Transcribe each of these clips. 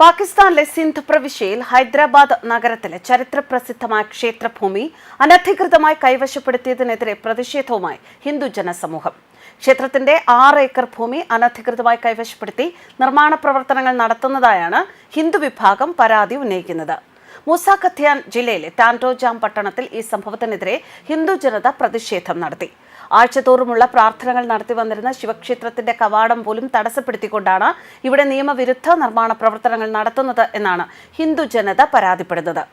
പാകിസ്ഥാനിലെ സിന്ധ് പ്രവിശ്യയിൽ ഹൈദരാബാദ് നഗരത്തിലെ ചരിത്ര പ്രസിദ്ധമായ ക്ഷേത്രഭൂമി അനധികൃതമായി കൈവശപ്പെടുത്തിയതിനെതിരെ പ്രതിഷേധവുമായി ഹിന്ദു ജനസമൂഹം. ക്ഷേത്രത്തിന്റെ ആറ് ഏക്കർ ഭൂമി അനധികൃതമായി കൈവശപ്പെടുത്തി നിർമ്മാണ പ്രവർത്തനങ്ങൾ നടത്തുന്നതായാണ് ഹിന്ദു വിഭാഗം പരാതി ഉന്നയിക്കുന്നത്. മൂസ ഖത്യാൻ ജില്ലയിലെ ടാൻഡോജാം പട്ടണത്തിൽ ഈ സംഭവത്തിനെതിരെ ഹിന്ദു ജനത പ്രതിഷേധം നടത്തി. ആഴ്ചതോറുമുള്ള പ്രാർത്ഥനകൾ നടത്തി വന്നിരുന്ന ശിവക്ഷേത്രത്തിന്റെ കവാടം പോലും തടസ്സപ്പെടുത്തിക്കൊണ്ടാണ് ഇവിടെ നിയമവിരുദ്ധ നിർമ്മാണ പ്രവർത്തനങ്ങൾ നടത്തുന്നത് എന്നാണ് ഹിന്ദു ജനത പരാതിപ്പെടുന്നത്.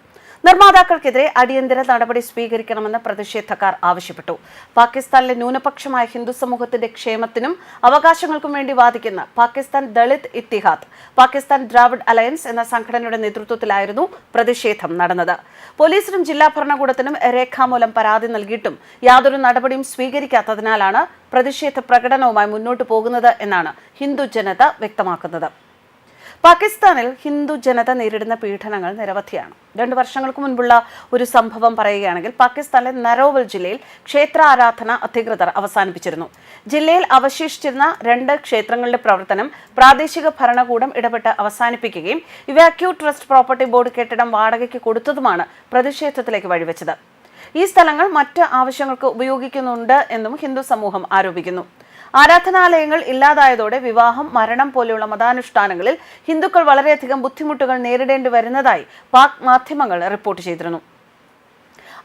നിർമ്മാതാക്കൾക്കെതിരെ അടിയന്തര നടപടി സ്വീകരിക്കണമെന്ന് പ്രതിഷേധക്കാർ ആവശ്യപ്പെട്ടു. പാകിസ്ഥാനിലെ ന്യൂനപക്ഷമായ ഹിന്ദു സമൂഹത്തിന്റെ ക്ഷേമത്തിനും അവകാശങ്ങൾക്കും വേണ്ടി വാദിക്കുന്ന പാകിസ്ഥാൻ ദളിത് ഇത്തിഹാദ് പാകിസ്ഥാൻ ദ്രാവിഡ് അലയൻസ് എന്ന സംഘടനയുടെ നേതൃത്വത്തിലായിരുന്നു പ്രതിഷേധം നടന്നത്. പോലീസിനും ജില്ലാ ഭരണകൂടത്തിനും രേഖാമൂലം പരാതി നൽകിയിട്ടും യാതൊരു നടപടിയും സ്വീകരിക്കാത്തതിനാലാണ് പ്രതിഷേധ പ്രകടനവുമായി മുന്നോട്ടു പോകുന്നത് എന്നാണ് ഹിന്ദു ജനത വ്യക്തമാക്കുന്നത്. പാകിസ്ഥാനിൽ ഹിന്ദു ജനത നേരിടുന്ന പീഡനങ്ങൾ നിരവധിയാണ്. രണ്ടു വർഷങ്ങൾക്ക് മുൻപുള്ള ഒരു സംഭവം പറയുകയാണെങ്കിൽ പാകിസ്ഥാനിലെ നരോവൽ ജില്ലയിൽ ക്ഷേത്ര ആരാധന അധികൃതർ അവസാനിപ്പിച്ചിരുന്നു. ജില്ലയിൽ അവശേഷിച്ചിരുന്ന രണ്ട് ക്ഷേത്രങ്ങളുടെ പ്രവർത്തനം പ്രാദേശിക ഭരണകൂടം ഇടപെട്ട് അവസാനിപ്പിക്കുകയും ഇവാക്യൂ ട്രസ്റ്റ് പ്രോപ്പർട്ടി ബോർഡ് കെട്ടിടം വാടകയ്ക്ക് കൊടുത്തതുമാണ് പ്രതിഷേധത്തിലേക്ക് വഴിവെച്ചത്. ഈ സ്ഥലങ്ങൾ മറ്റ് ആവശ്യങ്ങൾക്ക് ഉപയോഗിക്കുന്നുണ്ട് എന്നും ഹിന്ദു സമൂഹം ആരോപിക്കുന്നു. ആരാധനാലയങ്ങൾ ഇല്ലാതായതോടെ വിവാഹം മരണം പോലെയുള്ള മതാനുഷ്ഠാനങ്ങളിൽ ഹിന്ദുക്കൾ വളരെയധികം ബുദ്ധിമുട്ടുകൾ നേരിടേണ്ടി വരുന്നതായി പാക് മാധ്യമങ്ങൾ റിപ്പോർട്ട് ചെയ്തിരുന്നു.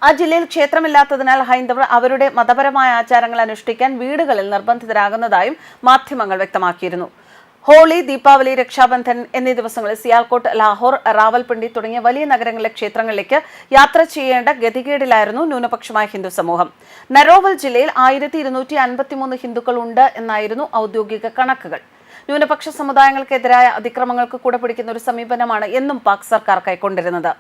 ആ ജില്ലയിൽ ക്ഷേത്രമില്ലാത്തതിനാൽ ഹൈന്ദവർ അവരുടെ മതപരമായ ആചാരങ്ങൾ അനുഷ്ഠിക്കാൻ വീടുകളിൽ നിർബന്ധിതരാകുന്നതായും മാധ്യമങ്ങൾ വ്യക്തമാക്കിയിരുന്നു. ഹോളി ദീപാവലി രക്ഷാബന്ധൻ എന്നീ ദിവസങ്ങളിൽ സിയാൽകോട്ട് ലാഹോർ റാവൽപിണ്ടി തുടങ്ങിയ വലിയ നഗരങ്ങളിലെ ക്ഷേത്രങ്ങളിലേക്ക് യാത്ര ചെയ്യേണ്ട ഗതികേടിലായിരുന്നു ന്യൂനപക്ഷമായ ഹിന്ദു സമൂഹം. നരോവൽ ജില്ലയിൽ ആയിരത്തി ഹിന്ദുക്കൾ ഉണ്ട് എന്നായിരുന്നു ഔദ്യോഗിക കണക്കുകൾ. ന്യൂനപക്ഷ സമുദായങ്ങൾക്കെതിരായ അതിക്രമങ്ങൾക്ക് കൂടെ പിടിക്കുന്ന ഒരു സമീപനമാണ് എന്നും പാക് സർക്കാർ കൈക്കൊണ്ടിരുന്നത്.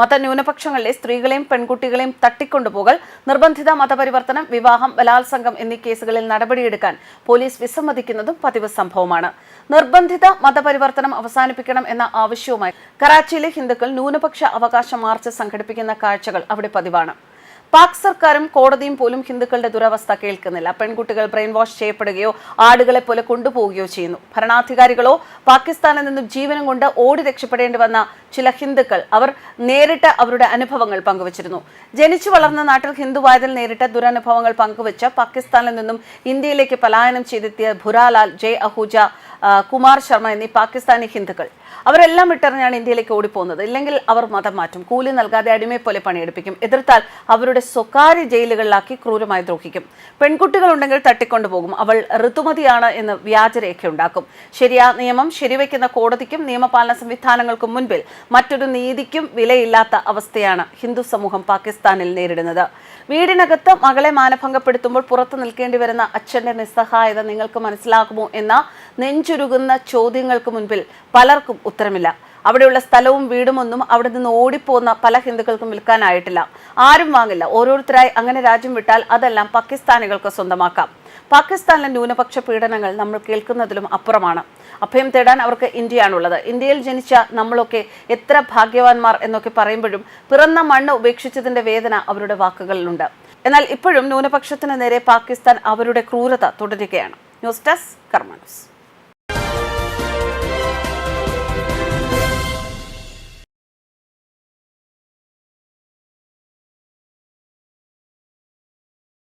മത ന്യൂനപക്ഷങ്ങളിലെ സ്ത്രീകളെയും പെൺകുട്ടികളെയും തട്ടിക്കൊണ്ടുപോകൽ നിർബന്ധിത മതപരിവർത്തനം വിവാഹം ബലാത്സംഗം എന്നീ കേസുകളിൽ നടപടിയെടുക്കാൻ പോലീസ് വിസമ്മതിക്കുന്നതും പതിവ് സംഭവമാണ്. നിർബന്ധിത മതപരിവർത്തനം അവസാനിപ്പിക്കണം എന്ന ആവശ്യവുമായി കറാച്ചിയിലെ ഹിന്ദുക്കൾ ന്യൂനപക്ഷ അവകാശ മാർച്ച് സംഘടിപ്പിക്കുന്ന കാഴ്ചകൾ അവിടെ പതിവാണ്. പാക് സർക്കാരും കോടതിയും പോലും ഹിന്ദുക്കളുടെ ദുരവസ്ഥ കേൾക്കുന്നില്ല. പെൺകുട്ടികൾ ബ്രെയിൻ വാഷ് ചെയ്യപ്പെടുകയോ ആടുകളെ പോലെ കൊണ്ടുപോവുകയോ ചെയ്യുന്നു. ഭരണാധികാരികളോ പാകിസ്ഥാനിൽ നിന്നും ജീവനം കൊണ്ട് ഓടി രക്ഷപ്പെടേണ്ടി വന്ന ചില ഹിന്ദുക്കൾ അവർ നേരിട്ട് അവരുടെ അനുഭവങ്ങൾ പങ്കുവച്ചിരുന്നു. ജനിച്ചു വളർന്ന നാട്ടിൽ ഹിന്ദുവായതിൽ നേരിട്ട ദുരനുഭവങ്ങൾ പങ്കുവച്ച് പാകിസ്ഥാനിൽ നിന്നും ഇന്ത്യയിലേക്ക് പലായനം ചെയ്തെത്തിയ ഭുരാലാൽ ജയ് അഹൂജ കുമാർ ശർമ്മ എന്നീ പാകിസ്ഥാനി ഹിന്ദുക്കൾ. അവരെല്ലാം വിട്ടെറിഞ്ഞാണ് ഇന്ത്യയിലേക്ക് ഓടിപ്പോകുന്നത്. ഇല്ലെങ്കിൽ അവർ മതം മാറ്റും. കൂലി നൽകാതെ അടിമയെ പോലെ പണിയെടുപ്പിക്കും. എതിർത്താൽ അവരുടെ സ്വകാര്യ ജയിലുകളിലാക്കി ക്രൂരമായി ദ്രോഹിക്കും. പെൺകുട്ടികൾ ഉണ്ടെങ്കിൽ തട്ടിക്കൊണ്ടുപോകും അവൾ ഋതുമതിയാണ് എന്ന് വ്യാജരേഖ ഉണ്ടാക്കും. ശരിയാ നിയമം ശരിവയ്ക്കുന്ന കോടതിക്കും നിയമപാലന സംവിധാനങ്ങൾക്കും മുൻപിൽ മറ്റൊരു നീതിക്കും വിലയില്ലാത്ത അവസ്ഥയാണ് ഹിന്ദു സമൂഹം പാകിസ്ഥാനിൽ നേരിടുന്നത്. വീടിനകത്ത് മകളെ മാനഭംഗപ്പെടുത്തുമ്പോൾ പുറത്തു നിൽക്കേണ്ടി വരുന്ന അച്ഛന്റെ നിസ്സഹായത നിങ്ങൾക്ക് മനസ്സിലാകുമോ എന്ന നെഞ്ചുരുകുന്ന ചോദ്യങ്ങൾക്ക് മുൻപിൽ പലർക്കും ഉത്തരമില്ല. അവിടെയുള്ള സ്ഥലവും വീടുമൊന്നും അവിടെ നിന്ന് ഓടിപ്പോകുന്ന പല ഹിന്ദുക്കൾക്കും വിൽക്കാനായിട്ടില്ല. ആരും വാങ്ങില്ല. ഓരോരുത്തരായി അങ്ങനെ രാജ്യം വിട്ടാൽ അതെല്ലാം പാകിസ്ഥാനികൾക്ക് സ്വന്തമാക്കാം. പാകിസ്ഥാനിലെ ന്യൂനപക്ഷ പീഡനങ്ങൾ നമ്മൾ കേൾക്കുന്നതിലും അപ്പുറമാണ്. അഭയം തേടാൻ അവർക്ക് ഇന്ത്യയാണുള്ളത്. ഇന്ത്യയിൽ ജനിച്ച നമ്മളൊക്കെ എത്ര ഭാഗ്യവാന്മാർ എന്നൊക്കെ പറയുമ്പോഴും പിറന്ന മണ്ണ് ഉപേക്ഷിച്ചതിന്റെ വേദന അവരുടെ വാക്കുകളിലുണ്ട്. എന്നാൽ ഇപ്പോഴും ന്യൂനപക്ഷത്തിന് നേരെ പാകിസ്ഥാൻ അവരുടെ ക്രൂരത തുടരുകയാണ്. News desk Karma news.